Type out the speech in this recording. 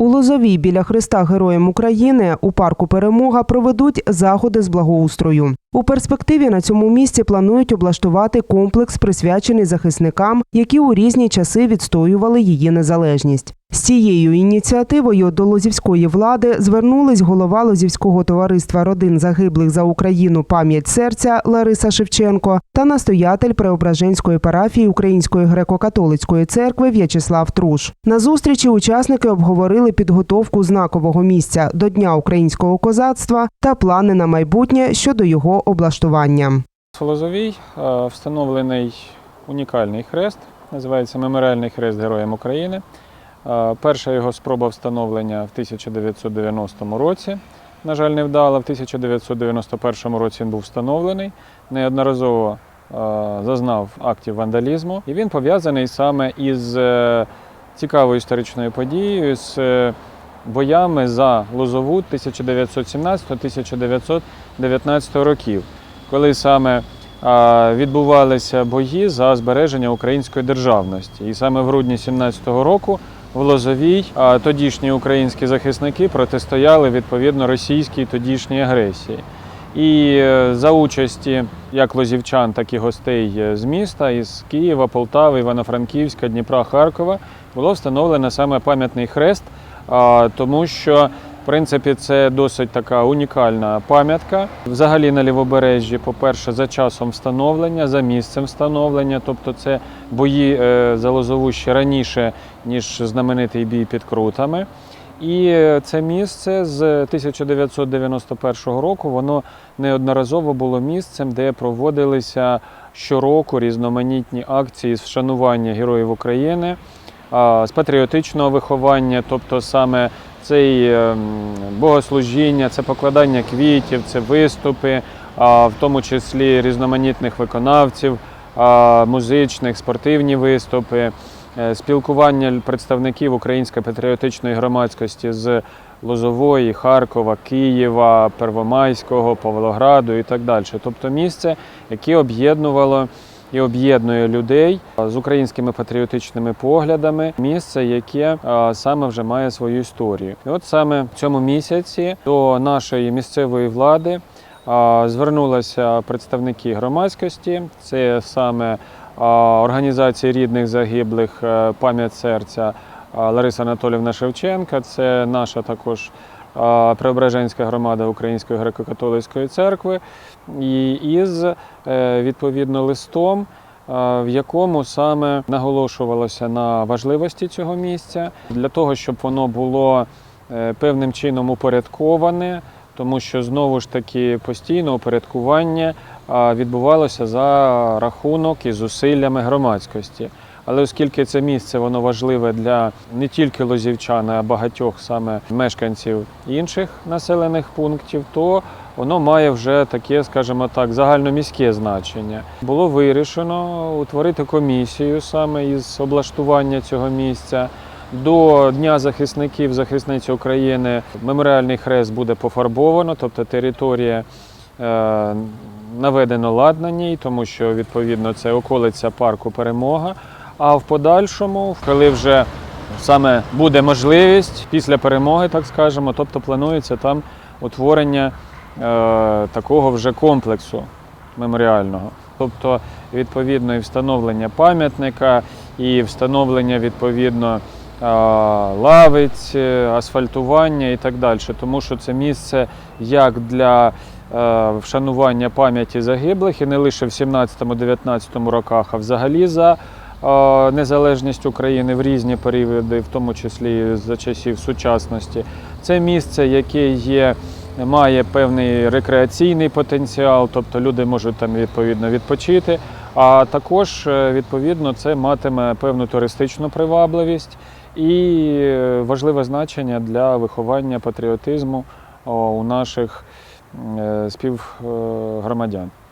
У Лозовій біля Христа Героям України у парку Перемога проведуть заходи з благоустрою. У перспективі на цьому місці планують облаштувати комплекс, присвячений захисникам, які у різні часи відстоювали її незалежність. З цією ініціативою до лозівської влади звернулись голова Лозівського товариства родин загиблих за Україну пам'ять серця Лариса Шевченко та настоятель Преображенської парафії Української греко-католицької церкви В'ячеслав Труш. На зустрічі учасники обговорили підготовку знакового місця до Дня українського козацтва та плани на майбутнє щодо його облаштування. Лозовій е, встановлений унікальний хрест, називається Меморіальний хрест Героям України. Перша його спроба встановлення в 1990 році. На жаль, не вдала. В 1991 році він був встановлений. Неодноразово зазнав актів вандалізму. І він пов'язаний саме із е, цікавою історичною подією, з е, боями за Лозову 1917-1919 років коли саме відбувалися бої за збереження української державності. І саме в грудні 17-го року в Лозовій а, тодішні українські захисники протистояли відповідно російській тодішній агресії. І е, за участі як лозівчан, так і гостей е, з міста, із Києва, Полтави, Івано-Франківська, Дніпра, Харкова було встановлено саме пам'ятний хрест, тому що в принципі, це досить така унікальна пам'ятка. Взагалі на лівобережжі, по-перше, за часом встановлення, за місцем встановлення, тобто це бої е, за Лозову ще раніше, ніж знаменитий бій під Крутами. І це місце з 1991 року воно неодноразово було місцем, де проводилися щороку різноманітні акції з вшанування героїв України, з патріотичного виховання, тобто саме це ем, богослужіння, це покладання квітів, це виступи, в тому числі різноманітних виконавців, музичних, спортивні виступи, спілкування представників української патріотичної громадськості з Лозової, Харкова, Києва, Первомайського, Павлограду і так далі. Тобто місце, яке об'єднувало і об'єднує людей з українськими патріотичними поглядами. Місце, яке саме вже має свою історію. І от саме в цьому місяці до нашої місцевої влади звернулися представники громадськості. Це саме організації рідних загиблих е, пам'ять серця Лариса Анатолівна Шевченка. Це наша також. Преображенська громада Української греко-католицької церкви і із е, відповідно листом, е, в якому саме наголошувалося на важливості цього місця для того, щоб воно було е, певним чином упорядковане, тому що знову ж таки постійно упорядкування відбувалося за рахунок і зусиллями громадськості. Але оскільки це місце воно важливе для не тільки лозівчан, а багатьох саме мешканців інших населених пунктів, то воно має вже таке, скажімо так, загальноміське значення. Було вирішено утворити комісію саме із облаштування цього місця. До Дня захисників захисниць України меморіальний хрест буде пофарбовано, тобто територія е, наведено лад на ній, тому що відповідно це околиця парку Перемога. А в подальшому, коли вже саме буде можливість після перемоги, так скажемо, тобто планується там утворення е, такого вже комплексу меморіального. Тобто, відповідно, і встановлення пам'ятника, і встановлення відповідно е, лавиць, е, асфальтування і так далі. Тому що це місце як для вшанування пам'яті загиблих, і не лише в 17-19 роках, а взагалі за е, незалежність України в різні періоди, в тому числі за часів сучасності. Це місце, яке є має певний рекреаційний потенціал, тобто люди можуть там відповідно відпочити. А також е, відповідно це матиме певну туристичну привабливість і е, важливе значення для виховання патріотизму у наших е, співгромадян.